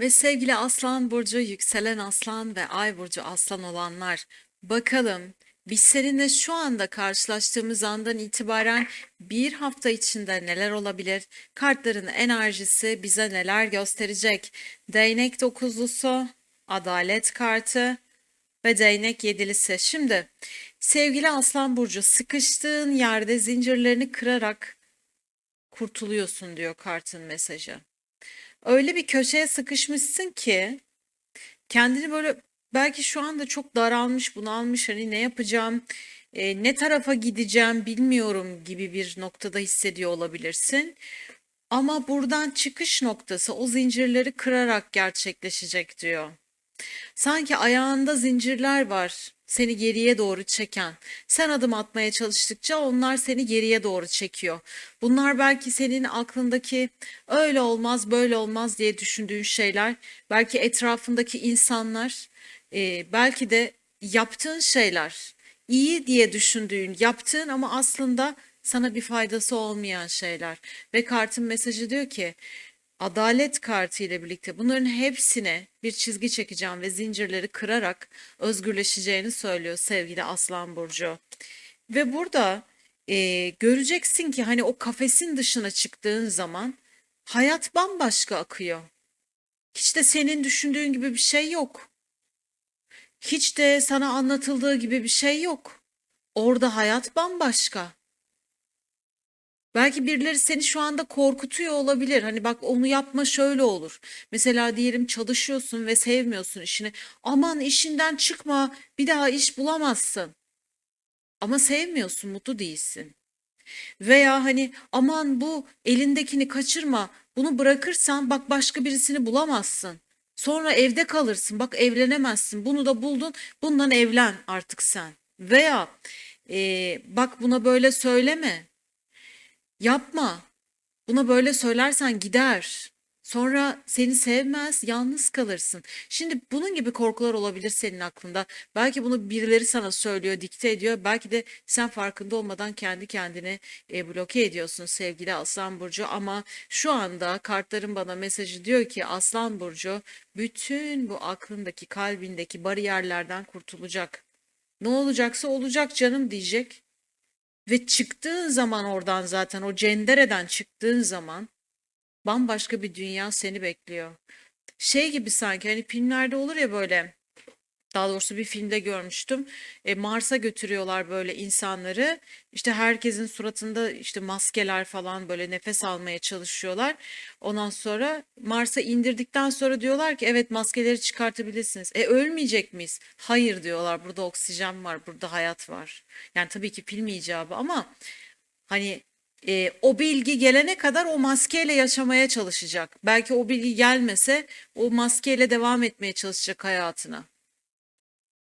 Ve sevgili Aslan Burcu, yükselen Aslan ve Ay Burcu Aslan olanlar, bakalım biz seninle şu anda karşılaştığımız andan itibaren bir hafta içinde neler olabilir? Kartların enerjisi bize neler gösterecek? Değnek dokuzlusu, adalet kartı ve değnek yedilisi. Şimdi sevgili Aslan Burcu sıkıştığın yerde zincirlerini kırarak kurtuluyorsun diyor kartın mesajı. Öyle bir köşeye sıkışmışsın ki kendini böyle belki şu anda çok daralmış, bunalmış hani ne yapacağım, e, ne tarafa gideceğim bilmiyorum gibi bir noktada hissediyor olabilirsin. Ama buradan çıkış noktası o zincirleri kırarak gerçekleşecek diyor. Sanki ayağında zincirler var seni geriye doğru çeken. Sen adım atmaya çalıştıkça onlar seni geriye doğru çekiyor. Bunlar belki senin aklındaki öyle olmaz, böyle olmaz diye düşündüğün şeyler, belki etrafındaki insanlar, e, belki de yaptığın şeyler, iyi diye düşündüğün, yaptığın ama aslında sana bir faydası olmayan şeyler. Ve kartın mesajı diyor ki Adalet kartı ile birlikte bunların hepsine bir çizgi çekeceğim ve zincirleri kırarak özgürleşeceğini söylüyor sevgili Aslan Burcu. Ve burada e, göreceksin ki hani o kafesin dışına çıktığın zaman hayat bambaşka akıyor. Hiç de senin düşündüğün gibi bir şey yok. Hiç de sana anlatıldığı gibi bir şey yok. Orada hayat bambaşka. Belki birileri seni şu anda korkutuyor olabilir. Hani bak onu yapma şöyle olur. Mesela diyelim çalışıyorsun ve sevmiyorsun işini. Aman işinden çıkma, bir daha iş bulamazsın. Ama sevmiyorsun, mutlu değilsin. Veya hani aman bu elindekini kaçırma, bunu bırakırsan bak başka birisini bulamazsın. Sonra evde kalırsın, bak evlenemezsin. Bunu da buldun, bundan evlen artık sen. Veya eee, bak buna böyle söyleme. Yapma. Buna böyle söylersen gider. Sonra seni sevmez, yalnız kalırsın. Şimdi bunun gibi korkular olabilir senin aklında. Belki bunu birileri sana söylüyor, dikte ediyor. Belki de sen farkında olmadan kendi kendini e, bloke ediyorsun sevgili Aslan Burcu. Ama şu anda kartların bana mesajı diyor ki Aslan Burcu bütün bu aklındaki, kalbindeki bariyerlerden kurtulacak. Ne olacaksa olacak canım diyecek. Ve çıktığın zaman oradan zaten o cendereden çıktığın zaman bambaşka bir dünya seni bekliyor. Şey gibi sanki hani filmlerde olur ya böyle daha doğrusu bir filmde görmüştüm. E, Mars'a götürüyorlar böyle insanları. İşte herkesin suratında işte maskeler falan böyle nefes almaya çalışıyorlar. Ondan sonra Mars'a indirdikten sonra diyorlar ki evet maskeleri çıkartabilirsiniz. E ölmeyecek miyiz? Hayır diyorlar. Burada oksijen var, burada hayat var. Yani tabii ki film icabı ama hani e, o bilgi gelene kadar o maskeyle yaşamaya çalışacak. Belki o bilgi gelmese o maskeyle devam etmeye çalışacak hayatına.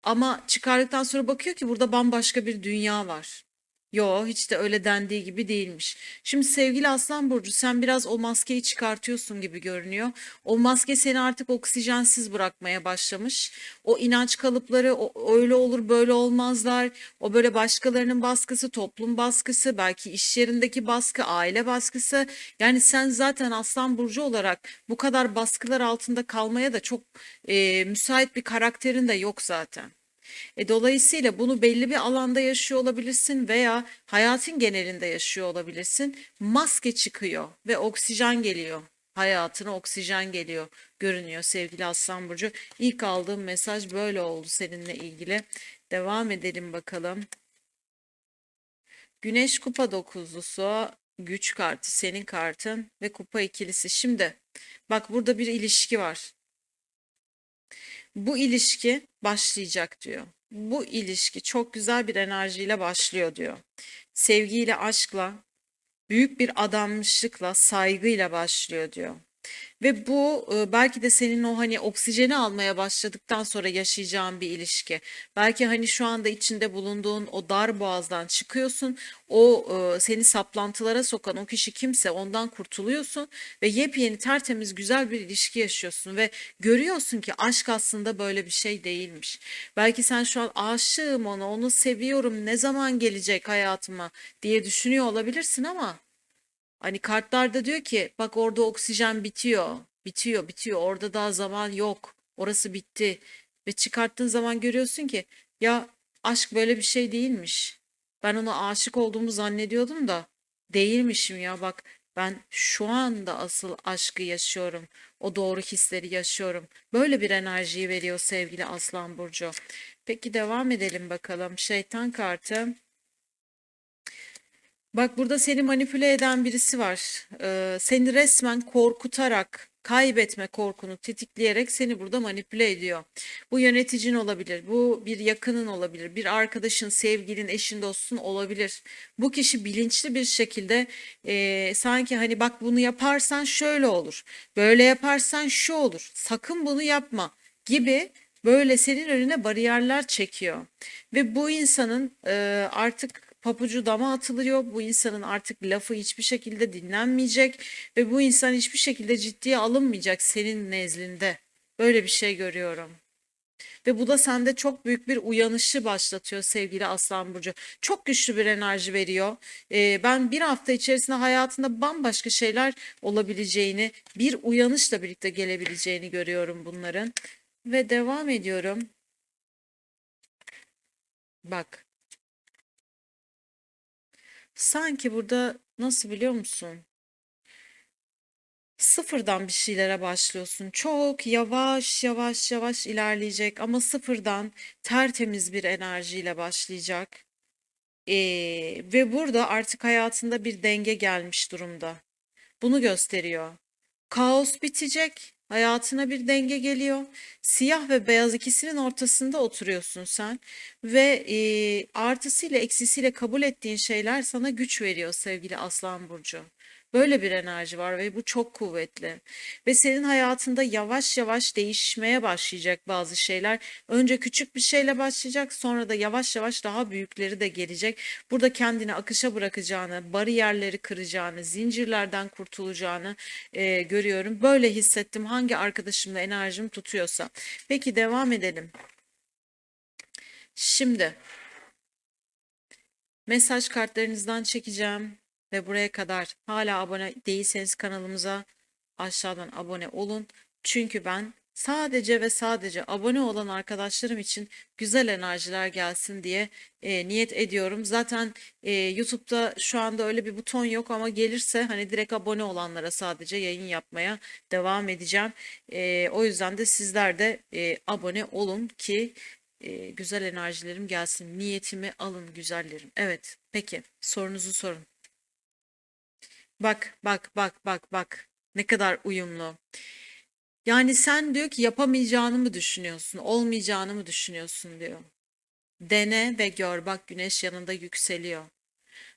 Ama çıkardıktan sonra bakıyor ki burada bambaşka bir dünya var. Yo hiç de öyle dendiği gibi değilmiş. Şimdi sevgili Aslan Burcu sen biraz o maskeyi çıkartıyorsun gibi görünüyor. O maske seni artık oksijensiz bırakmaya başlamış. O inanç kalıpları o, öyle olur böyle olmazlar. O böyle başkalarının baskısı, toplum baskısı, belki iş yerindeki baskı, aile baskısı. Yani sen zaten Aslan Burcu olarak bu kadar baskılar altında kalmaya da çok e, müsait bir karakterin de yok zaten. E, dolayısıyla bunu belli bir alanda yaşıyor olabilirsin veya hayatın genelinde yaşıyor olabilirsin. Maske çıkıyor ve oksijen geliyor. Hayatına oksijen geliyor görünüyor sevgili Aslan Burcu. İlk aldığım mesaj böyle oldu seninle ilgili. Devam edelim bakalım. Güneş kupa dokuzlusu, güç kartı senin kartın ve kupa ikilisi. Şimdi bak burada bir ilişki var. Bu ilişki başlayacak diyor. Bu ilişki çok güzel bir enerjiyle başlıyor diyor. Sevgiyle, aşkla, büyük bir adanmışlıkla, saygıyla başlıyor diyor. Ve bu e, belki de senin o hani oksijeni almaya başladıktan sonra yaşayacağın bir ilişki. Belki hani şu anda içinde bulunduğun o dar boğazdan çıkıyorsun. O e, seni saplantılara sokan o kişi kimse ondan kurtuluyorsun ve yepyeni tertemiz güzel bir ilişki yaşıyorsun ve görüyorsun ki aşk aslında böyle bir şey değilmiş. Belki sen şu an aşığım ona, onu seviyorum, ne zaman gelecek hayatıma diye düşünüyor olabilirsin ama Hani kartlarda diyor ki bak orada oksijen bitiyor. Bitiyor, bitiyor. Orada daha zaman yok. Orası bitti. Ve çıkarttığın zaman görüyorsun ki ya aşk böyle bir şey değilmiş. Ben ona aşık olduğumu zannediyordum da değilmişim ya bak ben şu anda asıl aşkı yaşıyorum. O doğru hisleri yaşıyorum. Böyle bir enerjiyi veriyor sevgili Aslan Burcu. Peki devam edelim bakalım. Şeytan kartı. Bak burada seni manipüle eden birisi var. Ee, seni resmen korkutarak, kaybetme korkunu tetikleyerek seni burada manipüle ediyor. Bu yöneticin olabilir, bu bir yakının olabilir, bir arkadaşın, sevgilin, eşin, dostun olabilir. Bu kişi bilinçli bir şekilde e, sanki hani bak bunu yaparsan şöyle olur, böyle yaparsan şu olur, sakın bunu yapma gibi böyle senin önüne bariyerler çekiyor. Ve bu insanın e, artık papucu dama atılıyor. Bu insanın artık lafı hiçbir şekilde dinlenmeyecek ve bu insan hiçbir şekilde ciddiye alınmayacak senin nezdinde. Böyle bir şey görüyorum. Ve bu da sende çok büyük bir uyanışı başlatıyor sevgili Aslan Burcu. Çok güçlü bir enerji veriyor. Ee, ben bir hafta içerisinde hayatında bambaşka şeyler olabileceğini, bir uyanışla birlikte gelebileceğini görüyorum bunların. Ve devam ediyorum. Bak. Sanki burada nasıl biliyor musun? Sıfırdan bir şeylere başlıyorsun. Çok yavaş yavaş yavaş ilerleyecek ama sıfırdan tertemiz bir enerjiyle başlayacak. Ee, ve burada artık hayatında bir denge gelmiş durumda. Bunu gösteriyor. Kaos bitecek, hayatına bir denge geliyor. Siyah ve beyaz ikisinin ortasında oturuyorsun sen ve e, artısıyla eksisiyle kabul ettiğin şeyler sana güç veriyor sevgili Aslan Burcu. Böyle bir enerji var ve bu çok kuvvetli. Ve senin hayatında yavaş yavaş değişmeye başlayacak bazı şeyler. Önce küçük bir şeyle başlayacak, sonra da yavaş yavaş daha büyükleri de gelecek. Burada kendini akışa bırakacağını, bariyerleri kıracağını, zincirlerden kurtulacağını e, görüyorum. Böyle hissettim hangi arkadaşımla enerjim tutuyorsa. Peki devam edelim. Şimdi mesaj kartlarınızdan çekeceğim ve buraya kadar hala abone değilseniz kanalımıza aşağıdan abone olun. Çünkü ben sadece ve sadece abone olan arkadaşlarım için güzel enerjiler gelsin diye e, niyet ediyorum. Zaten e, YouTube'da şu anda öyle bir buton yok ama gelirse hani direkt abone olanlara sadece yayın yapmaya devam edeceğim. E, o yüzden de sizler de e, abone olun ki e, güzel enerjilerim gelsin. Niyetimi alın güzellerim. Evet, peki sorunuzu sorun. Bak, bak, bak, bak, bak. Ne kadar uyumlu. Yani sen diyor ki yapamayacağını mı düşünüyorsun, olmayacağını mı düşünüyorsun diyor. Dene ve gör. Bak güneş yanında yükseliyor.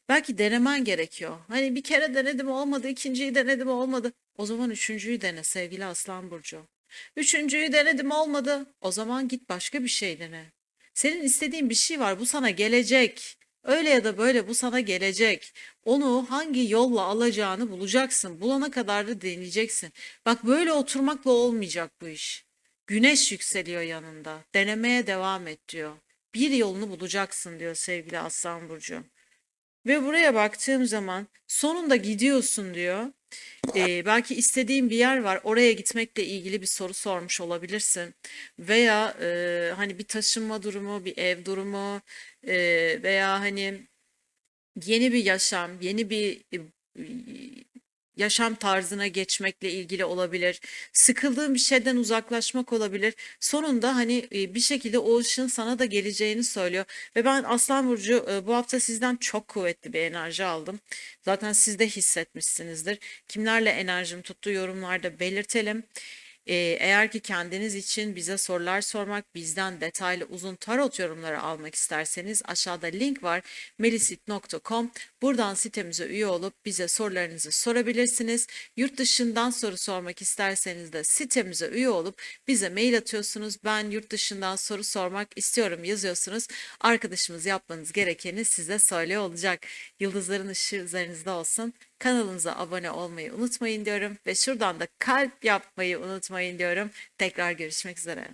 Belki denemen gerekiyor. Hani bir kere denedim olmadı, ikinciyi denedim olmadı. O zaman üçüncüyü dene sevgili Aslan Burcu. Üçüncüyü denedim olmadı. O zaman git başka bir şey dene. Senin istediğin bir şey var. Bu sana gelecek. Öyle ya da böyle bu sana gelecek. Onu hangi yolla alacağını bulacaksın. Bulana kadar da deneyeceksin. Bak böyle oturmakla olmayacak bu iş. Güneş yükseliyor yanında. Denemeye devam et diyor. Bir yolunu bulacaksın diyor sevgili Aslan Burcu. Ve buraya baktığım zaman sonunda gidiyorsun diyor. Ee, belki istediğin bir yer var. Oraya gitmekle ilgili bir soru sormuş olabilirsin. Veya e, hani bir taşınma durumu, bir ev durumu e, veya hani yeni bir yaşam, yeni bir e, yaşam tarzına geçmekle ilgili olabilir. Sıkıldığın bir şeyden uzaklaşmak olabilir. Sonunda hani e, bir şekilde o ışığın sana da geleceğini söylüyor. Ve ben Aslan Burcu e, bu hafta sizden çok kuvvetli bir enerji aldım. Zaten siz de hissetmişsinizdir. Kimlerle enerjim tuttu yorumlarda belirtelim. Eğer ki kendiniz için bize sorular sormak, bizden detaylı uzun tarot yorumları almak isterseniz aşağıda link var melisit.com. Buradan sitemize üye olup bize sorularınızı sorabilirsiniz. Yurt dışından soru sormak isterseniz de sitemize üye olup bize mail atıyorsunuz. Ben yurt dışından soru sormak istiyorum yazıyorsunuz. Arkadaşımız yapmanız gerekeni size söylüyor olacak. Yıldızların ışığı üzerinizde olsun. Kanalımıza abone olmayı unutmayın diyorum ve şuradan da kalp yapmayı unutmayın diyorum. Tekrar görüşmek üzere.